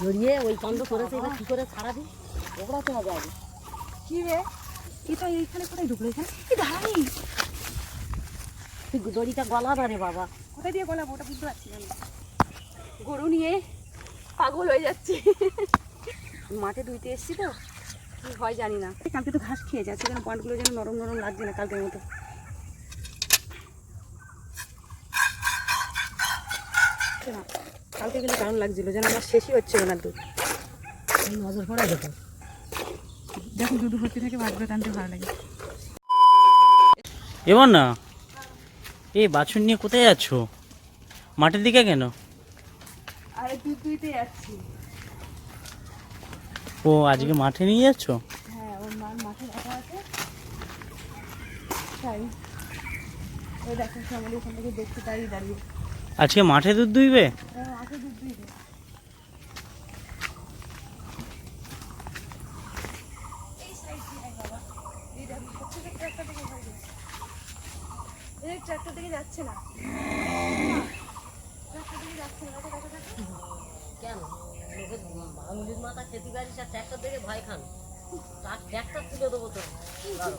জড়িয়ে ওই কাণ্ড করেছে এবার কি করে ছাড়াবি ওগড়াতে হবে আগে। কি রে? এটা এইখানে কোথায় ঢুকলো এখানে? কি দাঁড়ানি তুই দড়িটা গলাবা রে বাবা। কোথায় দিয়ে গলাবো? ওটা বুঝতে পারছি না গরু নিয়ে পাগল হয়ে যাচ্ছে। মাঠে ধুইতে এসছি তো কি হয় জানি না। কালকে তো ঘাস খেয়ে যাচ্ছে যেন পয়েন্টগুলো যেন নরম নরম লাগছে না কালকের মতো। না, কালকে কিন্তু দারুণ লাগছিল যেন আমার শেষই হচ্ছে না দুধ নজর পড়া দেখো। দেখো দুধ ভর্তি থেকে ভাতগুলো টানতে ভালো লাগে। এবার না এই বাছুর নিয়ে কোথায় যাচ্ছ? মাঠের দিকে কেন? আরে দুধ দুইতে যাচ্ছি। ও আজকে মাঠে নিয়ে যাচ্ছ? হ্যাঁ ওর মার মাঠে রাখা আছে। তাই। ওই দেখো শ্যামলি ওখান থেকে দেখতে দাঁড়িয়ে। আজকে মাঠে দুধ দুইবে? কেন? আঙুলির মাথা খেতে পারিস আর ট্র্যাক্টর দেখে ভয় খান। ট্র্যাক্টর তুলে দেবো তো চল।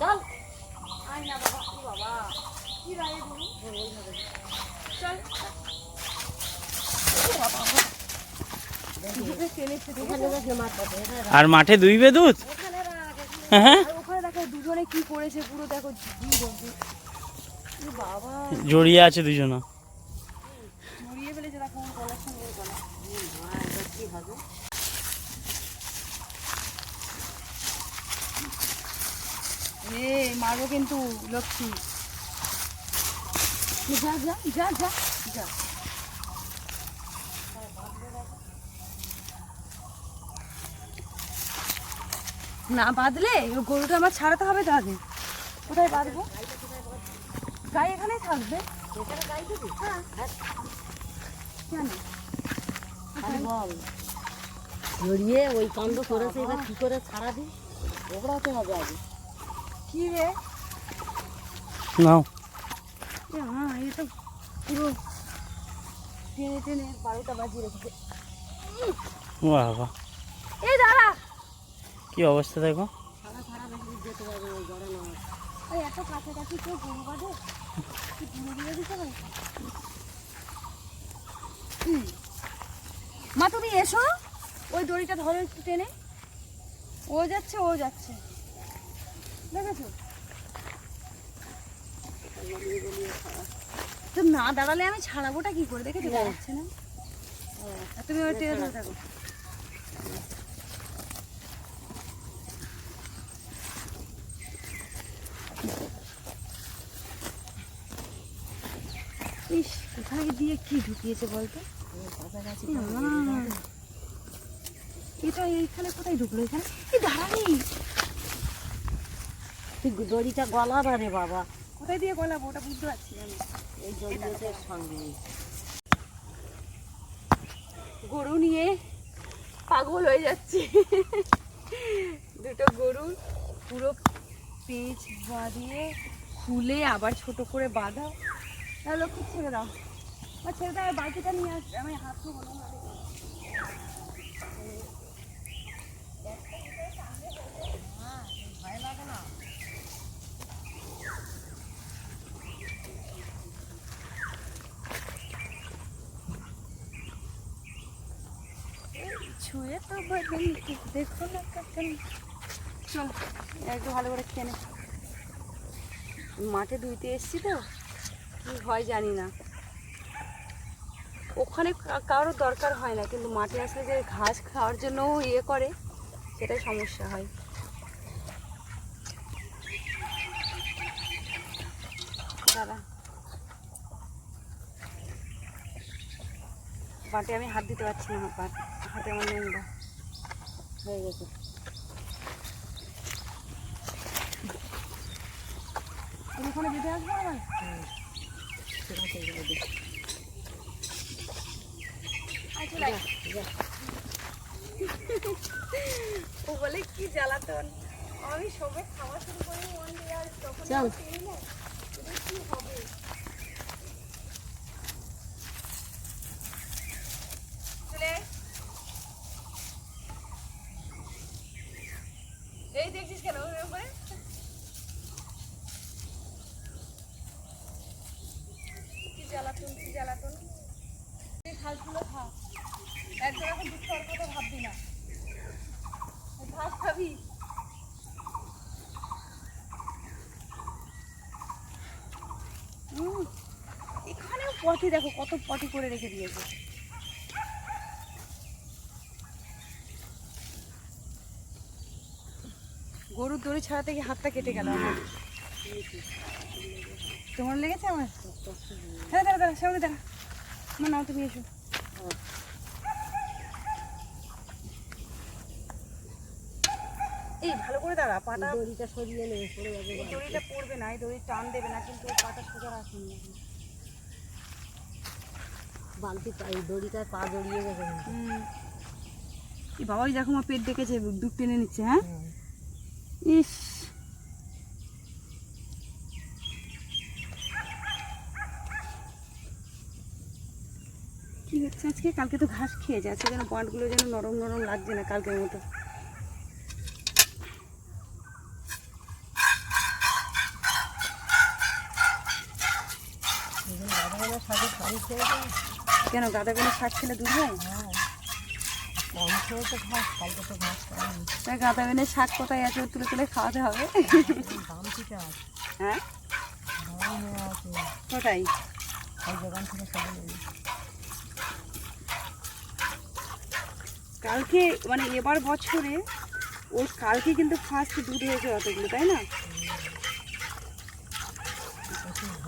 চল আয় না বাবা বাবা। আর মাঠে হ্যাঁ ওখানে দেখো দুজনে করেছে পুরো দেখো দুই জড়িয়ে আছে দুজনা মরিয়ে ফেলেছে দেখো ওর গলার সঙ্গে ওর গলা আর এবার কি হবে এ মারবো কিন্তু লক্ষ্মী যা যা যা যা যা। না বাঁধলে গরুটা আমার ছাড়াতে হবে তো আগে কোথায় বাঁধবো? গাই এখানেই থাকবে। হ্যাঁ। জড়িয়ে ওই কাণ্ড করেছে এবার কি করে ছাড়াবি? ওগড়াতে হবে আগে। কি রে? নাও। হ্যাঁ পুরো টেনে টেনে বারোটা বাজিয়ে রেখেছে। এই দাঁড়া। কি অবস্থা দেখো? ছাড়া ছাড়া বেশি যেতে পারবে ওই গড়ানো ওই এত কাছাকাছি কেউ গরু বাঁধে কি পুরো দিয়ে দিতে হবে হুম। মা তুমি এসো। ওই দড়িটা ধরো একটু টেনে। ও যাচ্ছে ও যাচ্ছে। দেখেছ? তো না দাঁড়ালে আমি ছাড়াবোটা কি করে? দেখেছ? যাচ্ছে না? তুমি ওই টেনে ধরে থাকো। ইস কোথায় দিয়ে কি ঢুকিয়েছে বলতো। এটা এইখানে কোথায় ঢুকলো এখানে? এই দাঁড়ানি। তুই দড়িটা গলাবা রে বাবা। কোথায় দিয়ে গলাবো? ওটা বুঝতে পারছি আমি। এই সঙ্গে। গরু নিয়ে পাগল হয়ে যাচ্ছি। দুটো গরু পুরো পেঁচ বাঁধিয়ে খুলে আবার ছোট করে বাঁধা তাহলে কি ছেড়ে দাও। বা ছেড়ে দাও বাকিটা নিয়ে আসবে আমি হাত তো বদল দেখো না একটু ভালো করে খেয়ে নে। মাঠে ধুইতে এসছি তো, কি হয় জানি না। ওখানে কারোর দরকার হয় না, কিন্তু মাঠে আসলে যে ঘাস খাওয়ার জন্য ইয়ে করে, সেটাই সমস্যা হয়। দাদা বাটে আমি হাত দিতে পারছি না আমার হাতে আমার নোংরা। হয়ে গেছে। ওখানে যেতে আসবে আচ্ছা, ও বলে কি জ্বালাতন। আমি সবে খাওয়া শুরু করি মন দিয়ে আর তখন চল কি হবে জ্বালাতন কি জ্বালাতন এই ঘাসগুলো খা একদম এখন দুধ খাওয়ার কথা ভাববি না এই ঘাস খাবি উম, এখানেও পটি দেখো কত পটি করে রেখে দিয়েছে। গরুর দড়ি ছাড়াতে গিয়ে হাতটা কেটে গেল তোমার লেগেছে আমার? হ্যাঁ দাঁড়া দাঁড়া সঙ্গে দাঁড়া। আমার নাও তুমি এসো। এই ভালো করে দাঁড়া পাটা দড়িটা সরিয়ে নেবে দড়িটা পড়বে না এই দড়ি টান দেবে না কিন্তু পাটা সোজা রাখুন। বালতি এই পা জড়িয়ে গেছে বাবা ওই দেখো আমার পেট ডেকেছে দুধ টেনে নিচ্ছে হ্যাঁ? ইস। কি হচ্ছে আজকে? কালকে তো ঘাস খেয়েছে আজকে যেন পয়েন্টগুলো যেন নরম নরম লাগছে না কালকের মতো এখন গাধাগুলোর সাথে পানি খেয়েছে কেন, গাদা বেলে শাক খেলে দূর হয়? গাদা বেলে শাক কোথায় আছে তুলে তুলে খাওয়াতে হবে। হ্যাঁ? কোথায়? কালকে মানে এবার বছরে ওর কালকে কিন্তু ফার্স্ট দুধ হয়েছে অতগুলো, তাই না?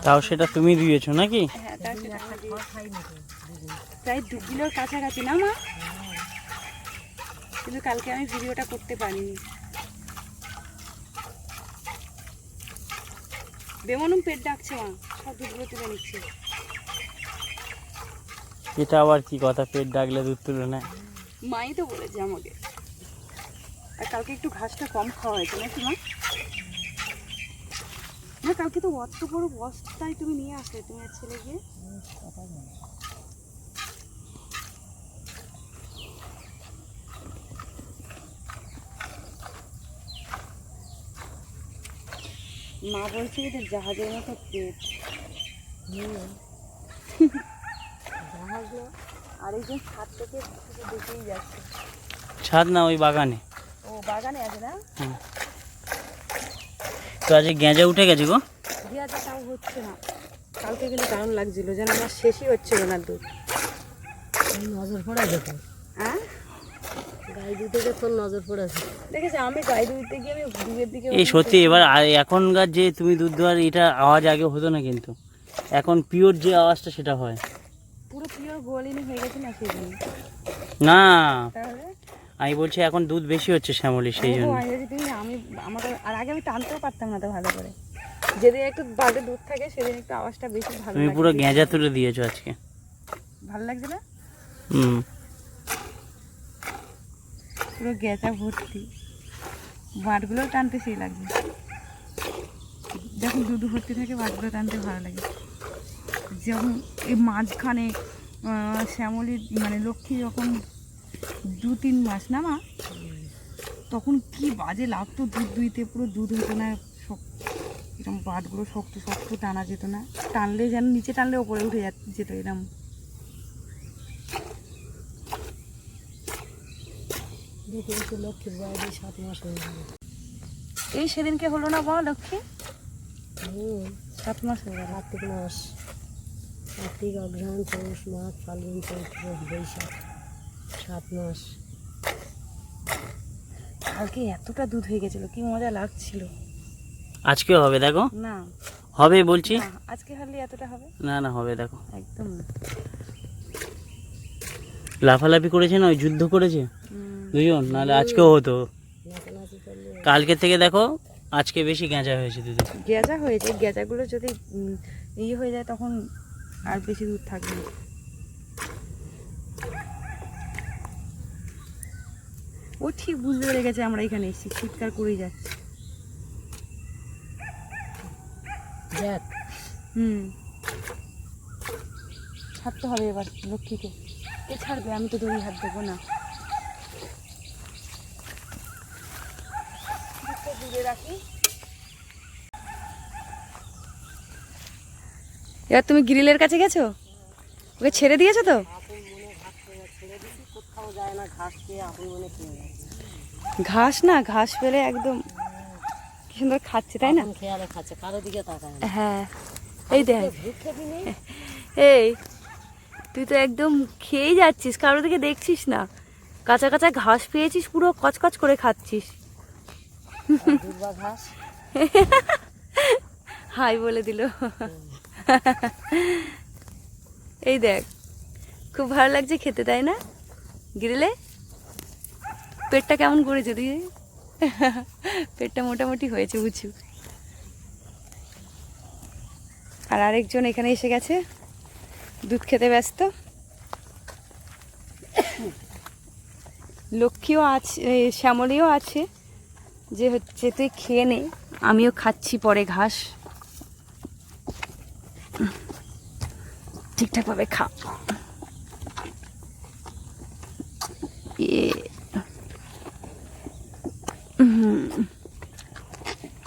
তাও সেটা তুমি দিয়েছ নাকি? হ্যাঁ প্রায় দু কিলোর কাছাকাছি না মা? কিন্তু কালকে আমি ভিডিওটা করতে পারিনি। বেমনুম পেট ডাকছে মা। সব দুধগুলো তুলে নিচ্ছে। এটা আবার কি কথা? পেট ডাকলে দুধ তুলে নেয়। মাই তো বলেছে আমাকে। আর কালকে একটু ঘাসটা কম খাওয়া হয়েছে নাকি মা? না কালকে তো অত বড় বস্তায় তুমি নিয়ে আসলে তুমি আর ছেলে গিয়ে। মা বলছে এদের জাহাজের মতো পেট। জাহাজ না আর একজন ছাদ থেকে দেখেই যাচ্ছে। ছাদ না ওই বাগানে। ও বাগানে আছে না? তো আজকে গেঁজা উঠে গেছে গো। দেওয়াটা তাও হচ্ছে না। কালকে গেলে দারুণ লাগছিল যেন আমার শেষই হচ্ছিল না দুধ। নজর পড়েছে তো? হ্যাঁ? গাই তোর নজর পড়েছে দেখেছি আমি গাই দুধতে গিয়ে আমি দুধের দিকে এই সত্যি এবার এখনকার যে তুমি দুধ দেওয়ার এটা আওয়াজ আগে হতো না কিন্তু। এখন পিওর যে আওয়াজটা সেটা হয়। পুরো পিওর গোয়ালিনী হয়ে গেছে না সেই জন্য না আমি বলছি এখন দুধ বেশি হচ্ছে শ্যামলি সেই জন্য। আমি আমাকে আর আগে আমি টানতেও পারতাম না তো ভালো করে। যেদিন একটু বাড়ে দুধ থাকে সেদিন একটু আওয়াজটা বেশি ভালো তুমি পুরো গেঁজা তুলে দিয়েছ আজকে। ভালো লাগছে না? হুম। পুরো গেঁচা ভর্তি। বাটগুলো টানতে সেই লাগছে যখন দুধ ভর্তি থাকে বাটগুলো টানতে ভালো লাগে। যখন এই মাঝখানে শ্যামলির মানে লক্ষ্মী যখন দু তিন মাস না মা? তখন কি বাজে লাগতো দুধ দুইতে পুরো দুধ হতো না এরকম বাটগুলো শক্ত শক্ত টানা যেত না। টানলে যেন নিচে টানলে ওপরে উঠে যেত এরকম হয়ে এই সেদিনকে হলো না বল লক্ষ্মী? হুম সাত মাস হয়ে গেল। কার্তিক মাস। কার্তিক অগ্রহণ পৌষ মাঘ ফাল্গুন চৈত্র বৈশাখ। সাত মাস। কালকে এতটা দুধ হয়ে গেছিল কি মজা লাগছিল। আজকেও হবে দেখো। না। হবে বলছি। আজকে হলে এতটা হবে? না না হবে দেখো। একদম। লাফালাফি করেছে না ওই যুদ্ধ করেছে? দুজন? নাহলে আজকেও হতো। কালকে থেকে দেখো আজকে বেশি গেঁজা হয়েছে দুধে। গেজা হয়েছে গেজাগুলো যদি ইয়ে হয়ে যায় তখন আর বেশি দুধ থাকবে ও ঠিক বুঝতে পেরে গেছে আমরা এখানে এসেছি চিৎকার করেই যাচ্ছি। দেখ। হুম। ছাড়তে হবে এবার লক্ষ্মীকে। কে ছাড়বে? আমি তো দড়ি হাত দেবো না। দূরে রাখি। এবার তুমি গ্রিলের কাছে গেছো? ওকে ছেড়ে দিয়েছ তো আপন মনে ঘাস খেয়ে ছেড়ে দিছি কোথাও যায় না ঘাস না ঘাস পেলে একদম কি সুন্দর খাচ্ছে তাই না? খেয়ালে খাচ্ছে কারও দিকে তাকায় হ্যাঁ এই দেখ। এই তুই তো একদম খেয়েই যাচ্ছিস কারোর দিকে দেখছিস না। কাঁচা কাঁচা ঘাস পেয়েছিস পুরো কচকচ করে খাচ্ছিস। ঘাস? হাই বলে দিল। এই দেখ খুব ভালো লাগছে খেতে তাই না? গিরলে? পেটটা কেমন করেছে তুই পেটটা মোটামুটি হয়েছে বুঝু আর আরেকজন এখানে এসে গেছে। দুধ খেতে ব্যস্ত। লক্ষ্মীও আছে শ্যামলীও আছে। যে হচ্ছে, তুই খেয়ে নে, আমিও খাচ্ছি পরে ঘাস। ঠিকঠাকভাবে খা হুম।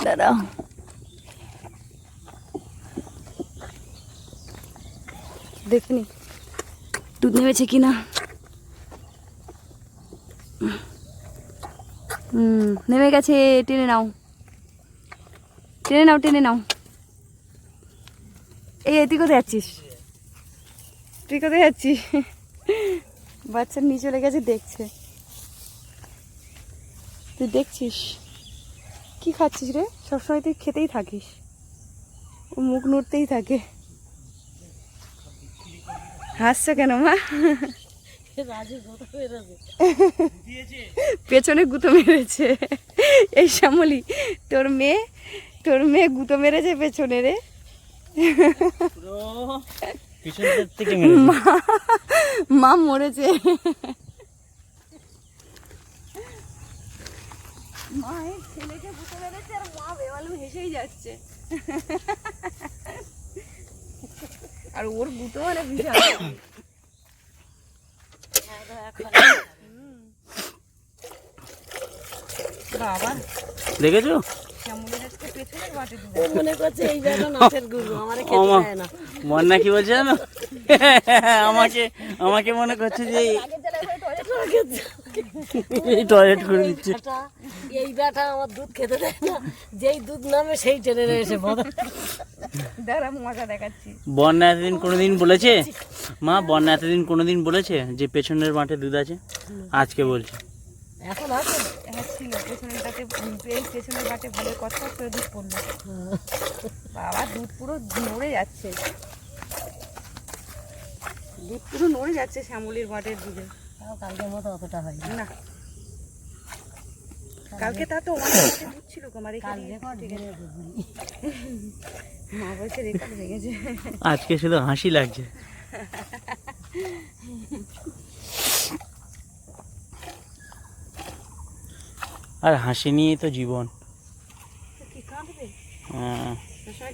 দাঁড়াও। দেখিনি। দুধ নেমেছে কিনা? হুম, নেমে গেছে, টেনে নাও। টেনে নাও টেনে নাও। এই তুই কোথায় যাচ্ছিস? তুই কোথায় যাচ্ছিস? বাচ্চার নিচে চলে গেছে, দেখছে। তুই দেখছিস? কি খাচ্ছিস রে? সবসময় তুই খেতেই থাকিস। ও মুখ নড়তেই থাকে। হাসছো কেন মা? পেছনে গুঁতো মেরেছে। এই শ্যামলি তোর মেয়ে তোর মেয়ে গুঁতো মেরেছে পেছনে রে। মা মরেছে। মা এই ছেলেকে গুঁতো মেরেছে আর মা বেমালুম হেসেই যাচ্ছে। আর ওর গুঁতো মানে বিশাল। বাবা। দেখেছ? মনে করছে এই জায়গা নাচের গুরু আমার খেতে আমা না। বন্যা কি বলছে জানো? আমাকে আমাকে মনে করছে যে টয়লেট করে দিচ্ছে। এই ব্যাটা আমার দুধ খেতে দেয় না যেই দুধ নামে সেই টেনে এসে বদল দাঁড়া মজা দেখাচ্ছি। বন্যা এতদিন কোনোদিন বলেছে? মা বন্যা এতদিন কোনোদিন বলেছে যে পেছনের মাঠে দুধ আছে? আজকে বলছে। এখন আছে? হ্যাঁ ছিল। পেছনেরটাতে এই পেছনের বাটে ভালো কথা করে দুধ পড়ল। বাবা দুধ পুরো নড়ে যাচ্ছে। দুধ পুরো নড়ে যাচ্ছে শ্যামলির বাটের দুধে তাও কালকের মতো অতটা হয় না। কালকে তা তো অনেক দুধ ছিল তোমার এখানে মা বলছে রেকর্ড আজকে শুধু হাসি লাগছে। আর হাসি নিয়েই তো জীবন। হ্যাঁ, সবসময়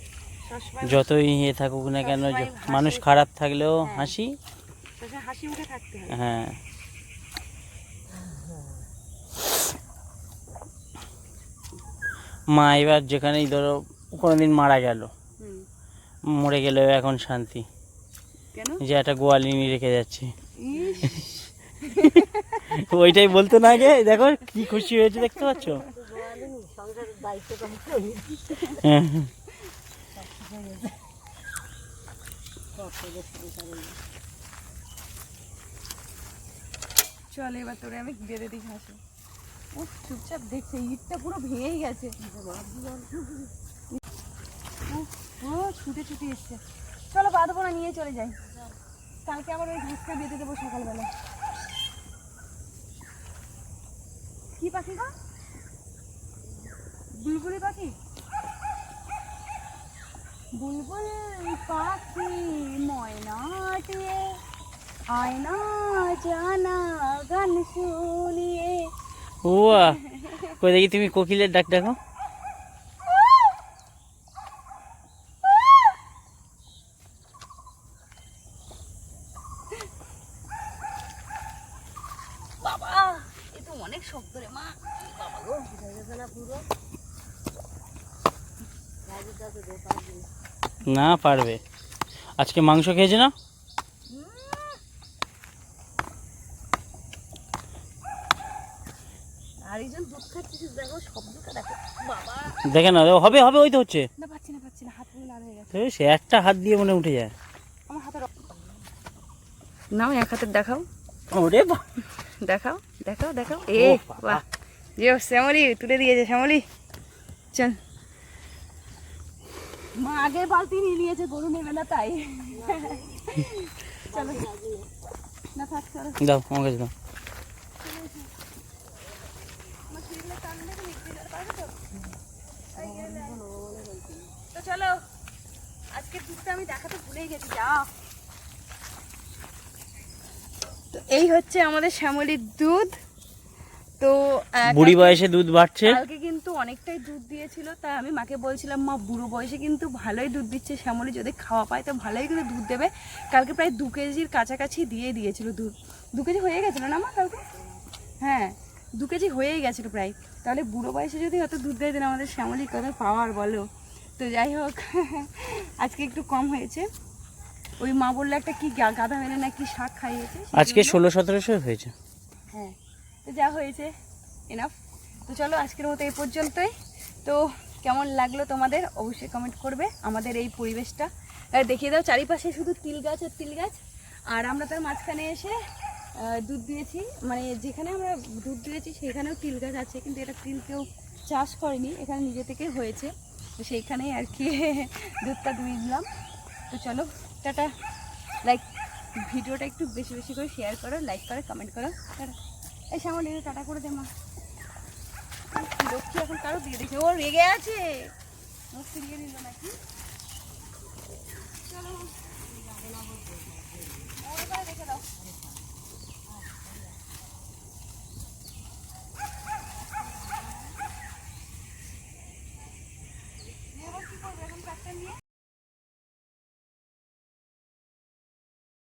সবসময় যতই ইয়ে থাকুক না কেন মানুষ খারাপ থাকলেও হাসি। হাসি মুখে থাকতে হয়। মা এবার যেখানেই ধরো কোনো দিন মারা গেল মরে গেলেও এখন শান্তি। যে একটা গোয়ালিনী রেখে যাচ্ছে। ওইটাই বলতো না আগে দেখো কি খুশি হয়েছে দেখতে পাচ্ছ? চল এবার তোরে আমি বেঁধে দিই হাসি ও চুপচাপ দেখছে, ইটটা পুরো ভেঙেই গেছে। ছুটে ছুটে এসছে। চলো বাঁধবো না নিয়ে চলে যাই। কালকে আবার ওই বেঁধে দেবো সকালবেলা। কি পাখি গো? বুলবুলি পাখি? বুলবুল পাখি ময়নাটিয়ে আয়না জানা গান শুনিয়ে কই দেখি তুমি কোকিলের ডাক দেখো অনেক রে মা। বাবা গো পুরো। না পারবে। আজকে মাংস খেয়েছে না? আর দুধ খাচ্ছে দেখো শব্দটা দেখো। বাবা! দেখে না হবে হবে ওই তো হচ্ছে। না পাচ্ছি না পাচ্ছি না হাত লাল হয়ে গেছে। সে একটা হাত দিয়ে মনে উঠে যায়। আমার হাতে নাও এক হাতের দেখাও। ওরে দেখাও দেখাও দেখাও। এ। বাহ। যে শ্যামলি তুলে দিয়েছে শ্যামলি। চল। মা আগে বালতি নিয়ে নিয়েছে গরু নেবে না তাই। চলো। না থাক চলো। দাও আমার কাছে দাও। তো চলো আজকে দুধটা আমি দেখাতে ভুলেই গেছি যাও। তো এই হচ্ছে আমাদের শ্যামলির দুধ। তো বুড়ি বয়সে দুধ বাড়ছে। কালকে কিন্তু অনেকটাই দুধ দিয়েছিল তাই আমি মাকে বলছিলাম মা বুড়ো বয়সে কিন্তু ভালোই দুধ দিচ্ছে শ্যামলি যদি খাওয়া পায় তো ভালোই কিন্তু দুধ দেবে। কালকে প্রায় দু কেজির কাছাকাছি দিয়ে দিয়েছিল দুধ। দু কেজি হয়ে গেছিল না মা কালকে? হ্যাঁ দু কেজি হয়েই গেছিল প্রায়। তাহলে বুড়ো বয়সে যদি অত দুধ দেয় দেন আমাদের শ্যামলি কত পাওয়ার বলো? তো যাই হোক আজকে একটু কম হয়েছে। ওই মা বলল একটা কি গা- গাধা মেনে না কি শাক খাইয়েছে আজকে ষোলো সতেরোশো হয়েছে। হ্যাঁ তো যা হয়েছে এনাফ তো চলো আজকের মতো এই পর্যন্তই। তো কেমন লাগল তোমাদের অবশ্যই কমেন্ট করবে। আমাদের এই পরিবেশটা। দেখিয়ে দাও চারিপাশে শুধু তিল গাছ আর তিল গাছ। আর আমরা তার মাঝখানে এসে দুধ দিয়েছি। মানে যেখানে আমরা দুধ দিয়েছি, সেখানেও তিল গাছ আছে, কিন্তু এটা তিল কেউ চাষ করেনি, এখানে নিজে থেকে হয়েছে। তো সেইখানেই আর কি দুধটা দিয়ে দিলাম। তো চলো, টাটা। লাইক ভিডিওটা একটু বেশি বেশি করে শেয়ার করো লাইক করো কমেন্ট করো। টাটা। এই সামনে টাটা করে দে মা। লক্ষ্মী এখন কারও দিয়ে দেখে ও রেগে আছে। মুখ ফিরিয়ে নিল নাকি? চলো।